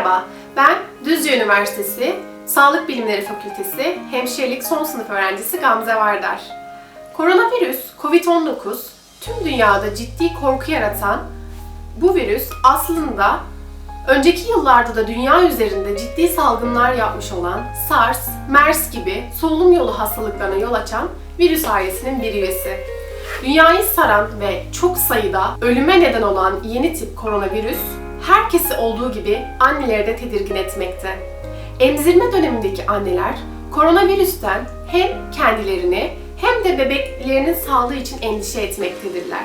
Merhaba, ben Düzce Üniversitesi Sağlık Bilimleri Fakültesi Hemşirelik son sınıf öğrencisi Gamze Vardar. Koronavirüs, COVID-19 tüm dünyada ciddi korku yaratan bu virüs aslında önceki yıllarda da dünya üzerinde ciddi salgınlar yapmış olan SARS, MERS gibi solunum yolu hastalıklarına yol açan virüs ailesinin bir üyesi. Dünyayı saran ve çok sayıda ölüme neden olan yeni tip koronavirüs herkesi olduğu gibi anneleri de tedirgin etmekte. Emzirme dönemindeki anneler koronavirüsten hem kendilerini hem de bebeklerinin sağlığı için endişe etmektedirler.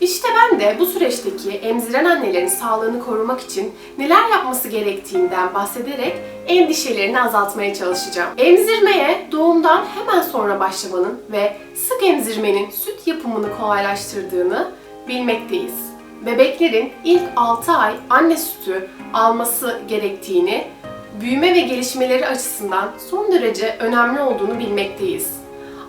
İşte ben de bu süreçteki emziren annelerin sağlığını korumak için neler yapması gerektiğinden bahsederek endişelerini azaltmaya çalışacağım. Emzirmeye doğumdan hemen sonra başlamanın ve sık emzirmenin süt yapımını kolaylaştırdığını bilmekteyiz. Bebeklerin ilk 6 ay anne sütü alması gerektiğini, büyüme ve gelişmeleri açısından son derece önemli olduğunu bilmekteyiz.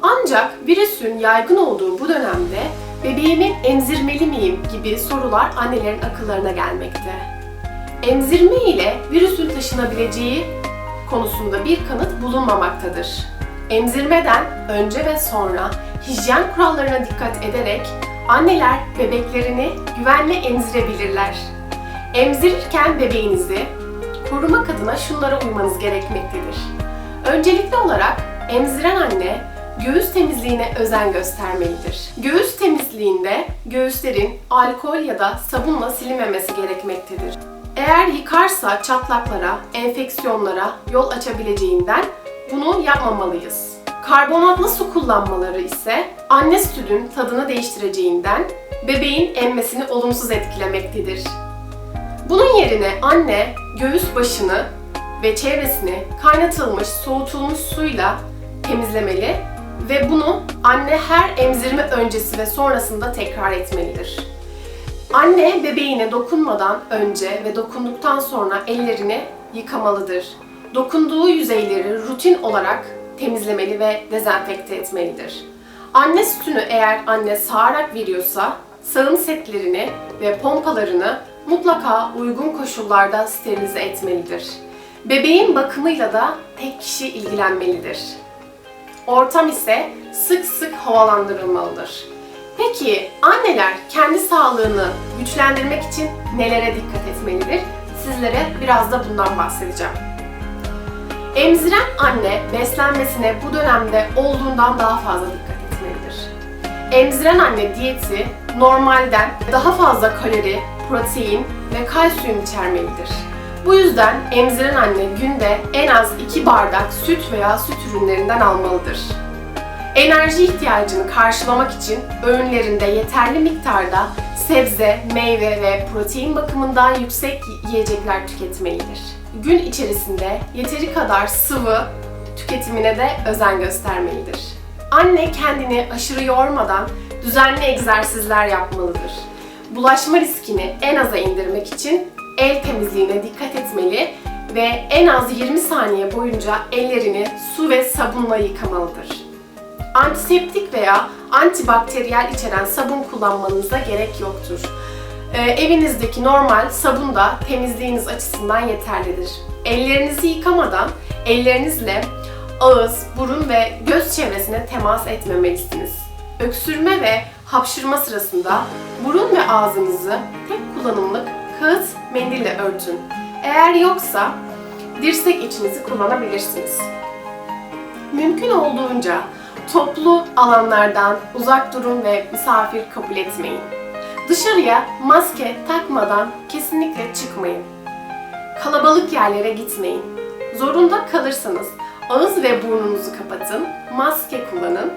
Ancak virüsün yaygın olduğu bu dönemde bebeğimi emzirmeli miyim gibi sorular annelerin akıllarına gelmekte. Emzirme ile virüsün taşınabileceği konusunda bir kanıt bulunmamaktadır. Emzirmeden önce ve sonra hijyen kurallarına dikkat ederek anneler bebeklerini güvenle emzirebilirler. Emzirirken bebeğinizi korumak adına şunlara uymanız gerekmektedir. Öncelikli olarak emziren anne göğüs temizliğine özen göstermelidir. Göğüs temizliğinde göğüslerin alkol ya da sabunla silinmemesi gerekmektedir. Eğer yıkarsa çatlaklara, enfeksiyonlara yol açabileceğinden bunu yapmamalıyız. Karbonatlı su kullanmaları ise anne sütünün tadını değiştireceğinden bebeğin emmesini olumsuz etkilemektedir. Bunun yerine anne göğüs başını ve çevresini kaynatılmış, soğutulmuş suyla temizlemeli ve bunu anne her emzirme öncesi ve sonrasında tekrar etmelidir. Anne bebeğine dokunmadan önce ve dokunduktan sonra ellerini yıkamalıdır. Dokunduğu yüzeyleri rutin olarak temizlemeli ve dezenfekte etmelidir. Anne sütünü eğer anne sağarak veriyorsa sağım setlerini ve pompalarını mutlaka uygun koşullarda sterilize etmelidir. Bebeğin bakımıyla da tek kişi ilgilenmelidir. Ortam ise sık sık havalandırılmalıdır. Peki anneler kendi sağlığını güçlendirmek için nelere dikkat etmelidir? Sizlere biraz da bundan bahsedeceğim. Emziren anne beslenmesine bu dönemde olduğundan daha fazla dikkat etmelidir. Emziren anne diyeti normalden daha fazla kalori, protein ve kalsiyum içermelidir. Bu yüzden emziren anne günde en az 2 bardak süt veya süt ürünlerinden almalıdır. Enerji ihtiyacını karşılamak için öğünlerinde yeterli miktarda sebze, meyve ve protein bakımından yüksek yiyecekler tüketmelidir. Gün içerisinde yeteri kadar sıvı tüketimine de özen göstermelidir. Anne kendini aşırı yormadan düzenli egzersizler yapmalıdır. Bulaşma riskini en aza indirmek için el temizliğine dikkat etmeli ve en az 20 saniye boyunca ellerini su ve sabunla yıkamalıdır. Antiseptik veya antibakteriyel içeren sabun kullanmanıza gerek yoktur. Ee, evinizdeki normal sabun da temizliğiniz açısından yeterlidir. Ellerinizi yıkamadan ellerinizle ağız, burun ve göz çevresine temas etmemelisiniz. Öksürme ve hapşırma sırasında burun ve ağzınızı tek kullanımlık kağıt mendille örtün. Eğer yoksa dirsek içinizi kullanabilirsiniz. Mümkün olduğunca toplu alanlardan uzak durun ve misafir kabul etmeyin. Dışarıya maske takmadan kesinlikle çıkmayın. Kalabalık yerlere gitmeyin. Zorunda kalırsanız ağız ve burnunuzu kapatın, maske kullanın,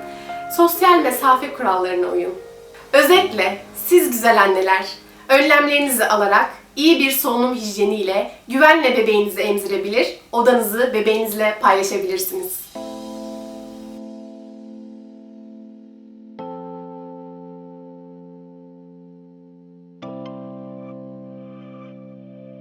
sosyal mesafe kurallarına uyun. Özetle siz güzel anneler, önlemlerinizi alarak iyi bir solunum hijyeniyle güvenle bebeğinizi emzirebilir, odanızı bebeğinizle paylaşabilirsiniz.